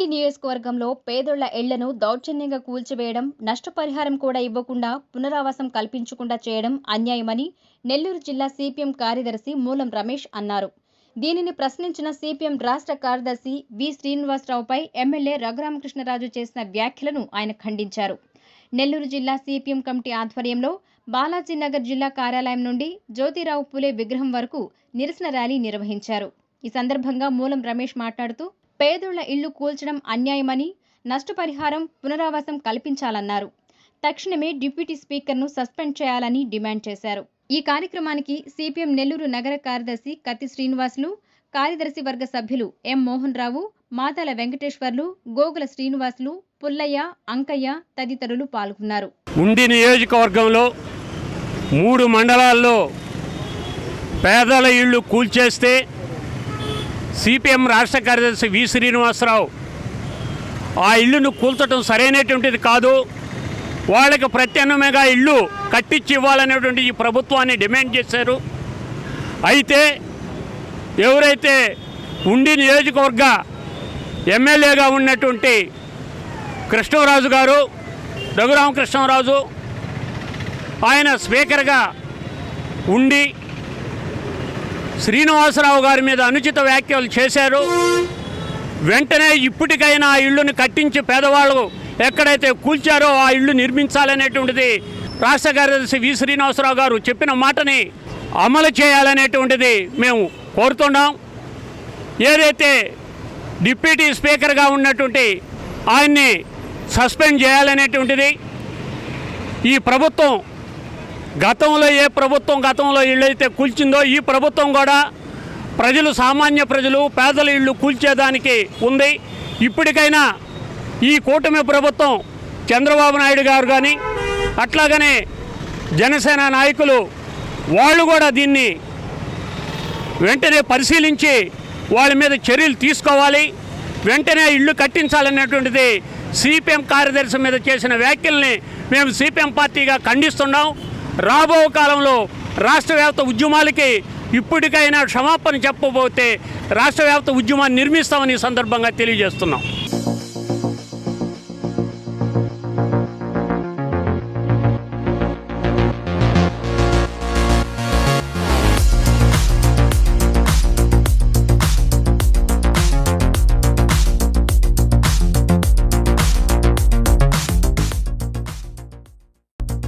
ఉండి నియోజకవర్గంలో పేదోళ్ళ ఇళ్ళను దౌర్జన్యంగా కూల్చివేయడం నష్టపరిహారం కూడా ఇవ్వకుండా పునరావాసం కల్పించకుండా చేయడం అన్యాయమని నెల్లూరు జిల్లా సిపిఎం కార్యదర్శి మూలం రమేష్ అన్నారు. దీనిని ప్రశ్నించిన సిపిఎం రాష్ట్ర కార్యదర్శి వి శ్రీనివాసరావుపై ఎమ్మెల్యే రఘురామకృష్ణరాజు చేసిన వ్యాఖ్యలను ఆయన ఖండించారు. నెల్లూరు జిల్లా సిపిఎం కమిటీ ఆధ్వర్యంలో బాలాజీనగర్ జిల్లా కార్యాలయం నుండి జ్యోతిరావు పులే విగ్రహం వరకు నిరసన ర్యాలీ నిర్వహించారు. ఈ సందర్భంగా మూలం రమేష్ మాట్లాడుతూ పేదోళ్ళ ఇళ్ళు కూల్చడం అన్యాయమని నష్టపరిహారం పునరావాసం కల్పించాలన్నారు. తక్షణమే డిప్యూటీ స్పీకర్ను సస్పెండ్ చేయాలని డిమాండ్ చేశారు. ఈ కార్యక్రమానికి సిపిఎం నెల్లూరు నగర కార్యదర్శి కత్తి శ్రీనివాసులు కార్యదర్శి వర్గ సభ్యులు ఎం మోహన్ రావు మాతాల వెంకటేశ్వర్లు గోగుల శ్రీనివాసులు పుల్లయ్య అంకయ్య తదితరులు పాల్గొన్నారు. ఉండి నియోజకవర్గంలో మూడు మండలాల్లో పేదల ఇళ్ళు కూల్చేస్తే సిపిఎం రాష్ట్ర కార్యదర్శి వి శ్రీనివాసరావు ఆ ఇల్లును కూల్చడం సరైనటువంటిది కాదు. వాళ్ళకి ప్రత్యామ్నాయంగా ఇల్లు కట్టించి ఇవ్వాలనేటువంటి ఈ ప్రభుత్వాన్ని డిమాండ్ చేశారు. అయితే ఎవరైతే ఉండి నియోజకవర్గ ఎమ్మెల్యేగా ఉన్నటువంటి కృష్ణరాజు గారు రఘురామకృష్ణరాజు ఆయన స్పీకర్గా ఉండి శ్రీనివాసరావు గారి మీద అనుచిత వ్యాఖ్యలు చేశారు. వెంటనే ఇప్పటికైనా ఆ ఇళ్ళను కట్టించి పేదవాళ్ళు ఎక్కడైతే కూల్చారో ఆ ఇల్లు నిర్మించాలనేటువంటిది రాష్ట్ర కార్యదర్శి వి శ్రీనివాసరావు గారు చెప్పిన మాటని అమలు చేయాలనేటువంటిది మేము కోరుతున్నాం. ఏదైతే డిప్యూటీ స్పీకర్గా ఉన్నటువంటి ఆయన్ని సస్పెండ్ చేయాలనేటువంటిది ఈ ప్రభుత్వం గతంలో ఏ ప్రభుత్వం గతంలో ఇళ్ళైతే కూల్చిందో ఈ ప్రభుత్వం కూడా ప్రజలు సామాన్య ప్రజలు పేదల ఇళ్ళు కూల్చేదానికి ఉంది. ఇప్పటికైనా ఈ కూటమి ప్రభుత్వం చంద్రబాబు నాయుడు గారు కానీ అట్లాగనే జనసేన నాయకులు వాళ్ళు కూడా దీన్ని వెంటనే పరిశీలించి వాళ్ళ మీద చర్యలు తీసుకోవాలి. వెంటనే ఇల్లు కట్టించాలనేటువంటిది సిపిఎం కార్యదర్శి మీద చేసిన వ్యాఖ్యల్ని మేము సిపిఎం పార్టీగా ఖండిస్తున్నాం. రాబో కాలంలో రాష్ట్ర వ్యాప్త ఉద్యమాలకి ఇప్పటికైనా క్షమాపణ చెప్పబోతే రాష్ట్ర వ్యాప్త ఉద్యమాన్ని నిర్మిస్తామని సందర్భంగా తెలియజేస్తున్నాం.